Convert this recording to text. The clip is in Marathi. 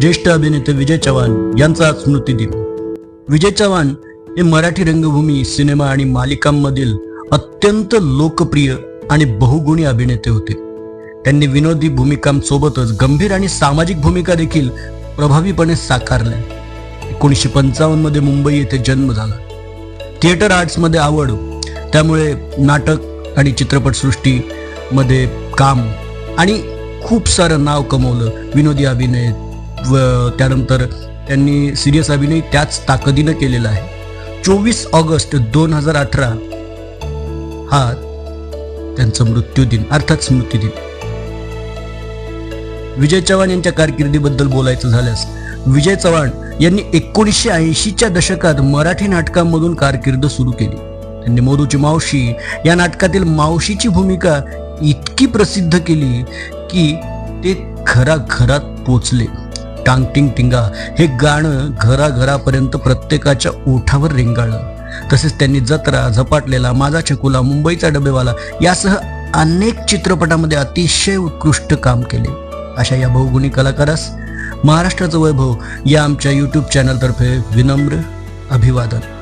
ज्येष्ठ अभिनेते विजय चव्हाण यांचा स्मृती दिन. विजय चव्हाण हे मराठी रंगभूमी सिनेमा आणि मालिकांमधील अत्यंत लोकप्रिय आणि बहुगुणी अभिनेते होते. त्यांनी विनोदी भूमिकांसोबतच गंभीर आणि सामाजिक भूमिका देखील प्रभावीपणे साकारल्या. एकोणीसशे पंचावन्नमध्ये मुंबई येथे जन्म झाला. थिएटर आर्ट्समध्ये आवड त्यामुळे नाटक आणि चित्रपटसृष्टीमध्ये काम आणि खूप सारं नाव कमवलं विनोदी अभिनय व त्यानंतर त्यांनी सिरियस अभिनय त्याच ताकदीनं केलेला आहे. चोवीस ऑगस्ट दोन हजार अठरा हा त्यांचा मृत्यूदिन अर्थात स्मृतिदिन विजय चव्हाण यांच्या कारकिर्दीबद्दल बोलायचं झाल्यास विजय चव्हाण यांनी एकोणीसशे ऐंशीच्या दशकात मराठी नाटकांमधून कारकीर्द सुरू केली. त्यांनी मोरूची मावशी या नाटकातील मावशीची भूमिका इतकी प्रसिद्ध केली की ते घराघरात पोचले. टांगटिंग टिंगा हे गाणं घराघरापर्यंत प्रत्येकाच्या ओठावर रेंगाळलं. तसेच त्यांनी जत्रा झपाटलेला माझा छकुला मुंबईचा डबेवाला यासह अनेक चित्रपटामध्ये अतिशय उत्कृष्ट काम केले. अशा या बहुगुणी कलाकारास महाराष्ट्राचं वैभव या आमच्या यूट्यूब चॅनलतर्फे विनम्र अभिवादन.